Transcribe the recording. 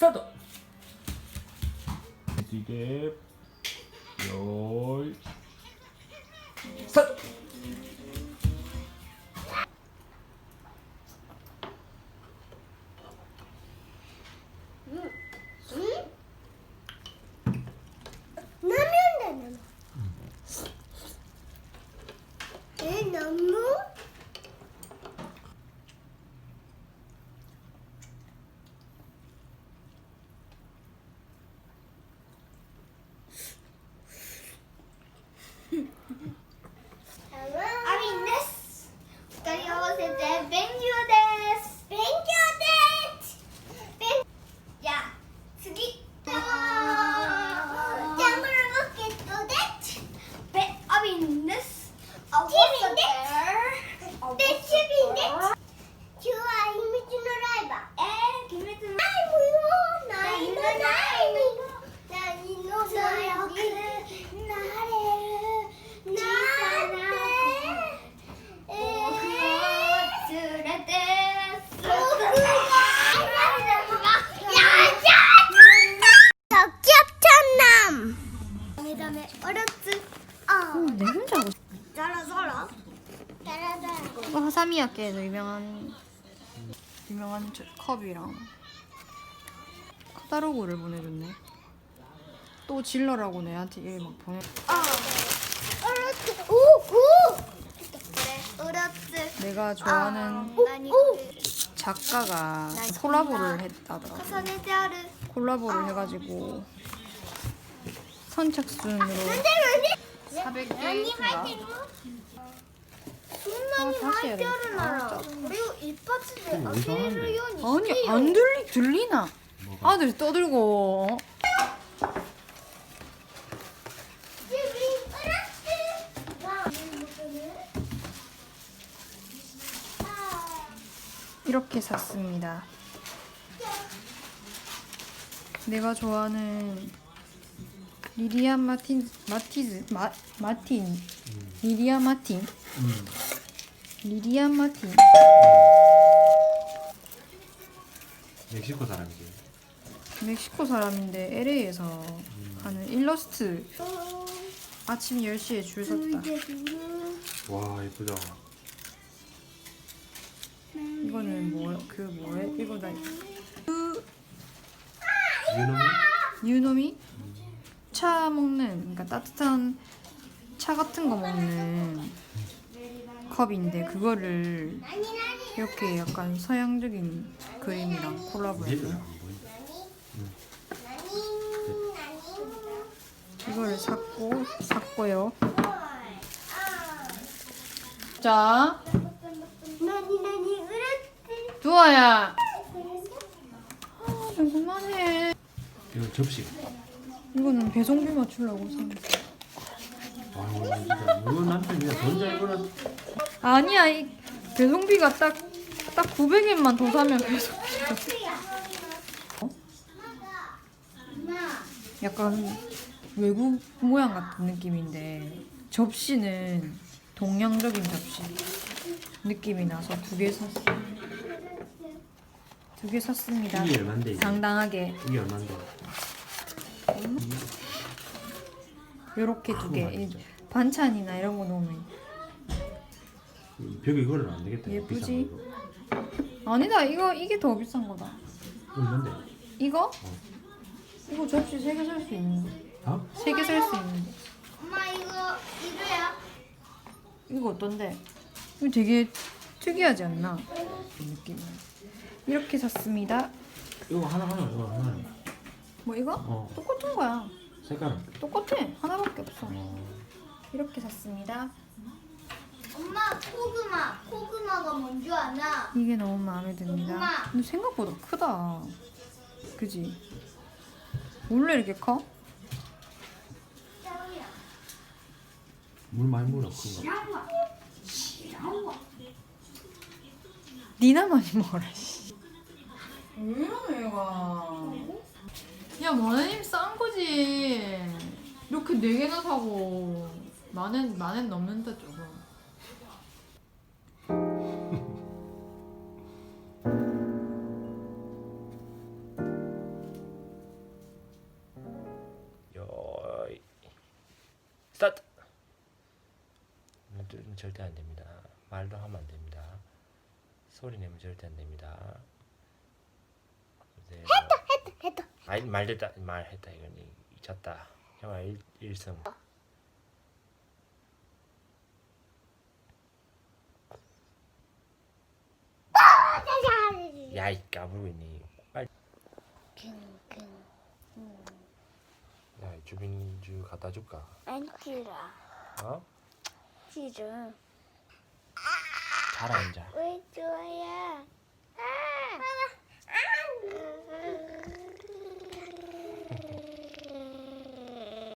스타트. 이게 열 스타트. 라면 계단에 어렸지? 어. 내 혼자 하고 싶어. 따라 살아. 따라 살아. 이거 하삼이학계에서 유명한 유명한 저- 컵이랑 카다로그를 보내줬네. 또 질러라고 내한테 얘막 보내. 어. 어렸지. 오, 오. 그래. 어렸지. 내가 좋아하는 어. 오, 오. 작가가 콜라보를 했다더라. 콜라보를 아. 해가지고 선착순으로 400개 주나? 아, 아 다시 아, 어, 아니 안 들리 들리나? 아들 떠들고. 이렇게 샀습니다. 내가 좋아하는 리리안 마틴 마티즈 마 마틴 리리안 마틴 음. 리리안 마틴 멕시코 사람이지. 멕시코 사람인데 LA에서 하는 일러스트 아침 10시에 줄 섰다. 와 예쁘다. 이거는 뭐그 뭐에 이거 나 유놈이? 유놈이 차 먹는 그러니까 따뜻한 차 같은 거 먹는 컵인데 그거를 이렇게 약간 서양적인 그림이랑 콜라보해서 음. 이거를 샀고 샀고요. 자, 두아야. 아, 궁금하네. 이거 접시. 이거는 배송비 맞추려고 산 거. 와 진짜 그냥 아니야, 이 배송비가 딱, 딱 900엔만 더 사면 배송. 어? 약간 외국 모양 같은 느낌인데 접시는 동양적인 접시 느낌이 나서 두 개 샀어. 두개 샀습니다. 이게 얼마인데 이게? 상당하게 이게 얼마인데? 요렇게 두 개. 이 반찬이나 이런 거 넣으면 벽에 이거는 안 되겠다. 예쁘지? 비싼 거. 아니다. 이거 이게 더 비싼 거다. 얼마인데? 이거? 이거 접시 세 개 살 수 있는데. 어? 세 개 살 수 있는데. 엄마 이거 이거야 이거 어떤데? 이거 되게 특이하지 않나? 이 느낌이. 이렇게 샀습니다. 이거 하나 하나 이거 하나. 뭐 이거? 어. 똑같은 거야. 색깔은. 똑같아. 하나밖에 없어. 어. 이렇게 샀습니다. 엄마 코그마 코그마가 뭔지 아나? 이게 너무 마음에 듭니다. 엄마. 근데 생각보다 크다. 그지? 원래 이렇게 커? 물 많이 물어 큰 거. 니나 많이 먹어라. 씨. 왜 이러네 얘가. 야 만원이면 싼 거지. 이렇게 네 개나 사고 만엔 만엔 넘는다 조금. 요이 스타트. 눈뜨면 절대 안 됩니다. 말도 하면 안 됩니다. 소리 내면 절대 안 됩니다. 네. 했다 했다 했다. 말 말됐다 말했다 이건 이- 졌다. 형아 일 일승. 야이 까불고 있니? 빨리. 근야 주민주 갖다 줄까? 안 싫어. 어? 싫어. 잘 앉아. 왜 좋아요? 아.